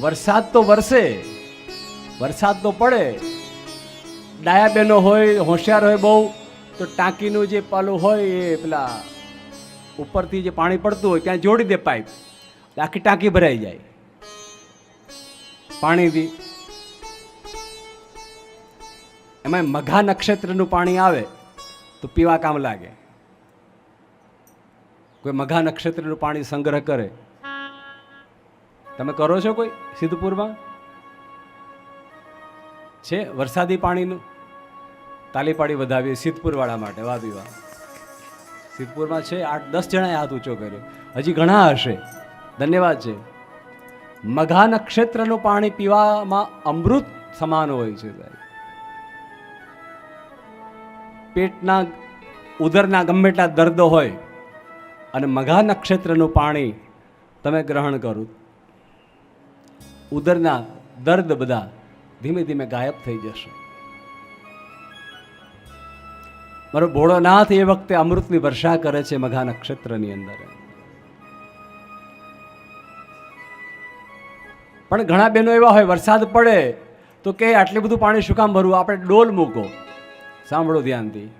વરસાદ તો વરસે, વરસાદ તો પડે. ડાયા બહેનો હોય, હોશિયાર હોય બહુ, તો ટાંકીનું જે પાલું હોય એ પેલા ઉપરથી જે પાણી પડતું હોય ત્યાં જોડી દે પાઇપ. આખી ટાંકી ભરાઈ જાય. પાણીથી. એમાં મઘા નક્ષત્રનું પાણી આવે, તો પીવા કામ લાગે. કોઈ મઘા નક્ષત્રનું પાણી સંગ્રહ કરે તમે કરો છો કોઈ સિદ્ધપુરમાં? છે વરસાદી પાણીનું? તાલી પાડી વધાવીએ સિદ્ધપુરવાળા માટે. વાહ બી વાહ. સિદ્ધપુરમાં છે આઠ, દસ જણાએ હાથ ઊંચો કર્યો. હજી ઘણા હશે. ધન્યવાદ છે. મઘા નક્ષત્રનું પાણી પીવામાં અમૃત સમાન હોય છે પેટના, ઉદરના ગમે એટલા દર્દ હોય અને મઘા નક્ષત્રનું પાણી તમે ગ્રહણ કરો. ઉદરના દર્દ બધા ધીમે ધીમે ગાયબ થઈ જશે. મારો ભોળોનાથ એ વખતે અમૃતની વર્ષા કરે છે મઘા નક્ષત્રની અંદર. પણ ઘણા બહેનો એવા હોય, વરસાદ પડે તો કે આટલું બધું પાણી શું કામ ભરવું? આપણે ડોલ મૂકો. સાંભળો ધ્યાનથી.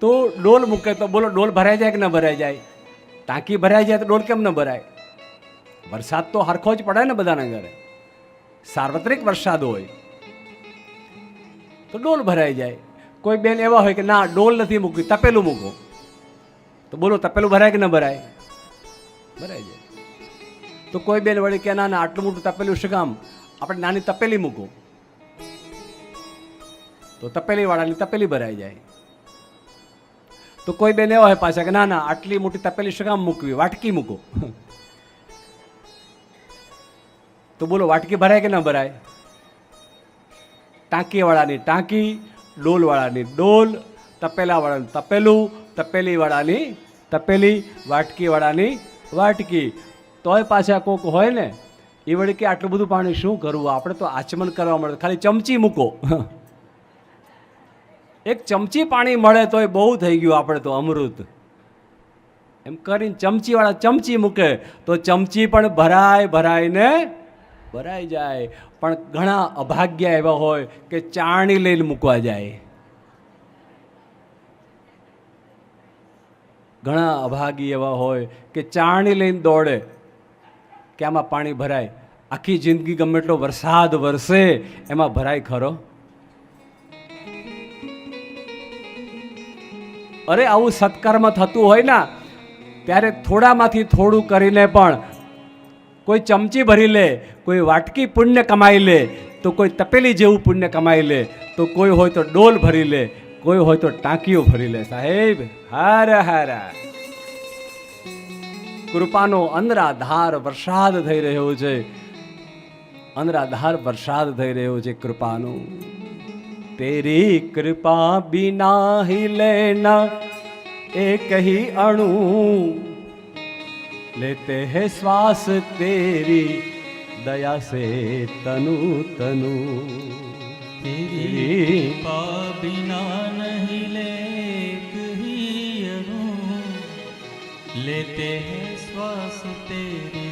તો ડોલ મૂકે તો બોલો, ડોલ ભરાઈ જાય કે ન ભરાઈ જાય? ટાંકી ભરાઈ જાય તો ડોલ કેમ ન ભરાય? વરસાદ તો હરખો જ પડે ને બધાના ઘરે. સાર્વત્રિક વરસાદ હોય તો ડોલ ભરાઈ જાય. કોઈ બેન એવા હોય કે ના, ડોલ નથી મૂકવી, તપેલું મૂકો. તો બોલો તપેલું ભરાય કે ન ભરાય? ભરાઈ જાય. તો કોઈ બેન વળી કે ના ના, આટલું મોટું તપેલું શું કામ આપણે નાની તપેલી મૂકો. તો તપેલી વાળાની તપેલી ભરાઈ જાય. તો કોઈ બેન એવા હોય પાછા કે ના ના, આટલી મોટી તપેલી શું કામ મૂકવી, વાટકી મૂકો. તો બોલો, વાટકી ભરાય કે ન ભરાય? ટાંકીવાળાની ટાંકી, ડોલવાળાની ડોલ, તપેલાવાળાનું તપેલું, તપેલીવાળાની તપેલી, વાટકીવાળાની વાટકી. તોય પાછા કોક હોય ને એ વળી કે આટલું બધું પાણી શું કરવું? આપણે તો આચમન કરવા મળે. ખાલી ચમચી મૂકો. એક ચમચી પાણી મળે તોય બહુ થઈ ગયું આપણે તો અમૃત. એમ કરીને ચમચીવાળા ચમચી મૂકે. તો ચમચી પણ ભરાય ભરાઈને ભરાઈ જાય. પણ ઘણા અભાગ્ય એવા હોય કે ચાણી લઈને મૂકવા જાય. ઘણા અભાગી એવા હોય કે ચાણી લઈને દોડે. કે આમાં પાણી ભરાય. આખી જિંદગી ગમે એટલો વરસાદ વરસે, એમાં ભરાય ખરો? અરે આવું સત્કર્મ થતું હોય ને, ત્યારે થોડામાંથી થોડું કરીને પણ કોઈ ચમચી ભરી લે, કોઈ વાટકી પુણ્ય કમાઈ લે, તો કોઈ તપેલી જેવું પુણ્ય કમાઈ લે, તો કોઈ હોય તો ડોલ ભરી લે, કોઈ હોય તો ટાંકીઓ ભરી લે. સાહેબ, હારા હારા. કૃપાનો અંદરાધાર વરસાદ થઈ રહ્યો છે. અંદરાધાર વરસાદ થઈ રહ્યો છે કૃપાનો. તેરી કૃપા બિના હિ લેના એ કહી અણુ लेते हैं श्वास तेरी दया से तनु तनु तेरी कृपा बिना नहीं लेत ही अणु लेते हैं श्वास तेरी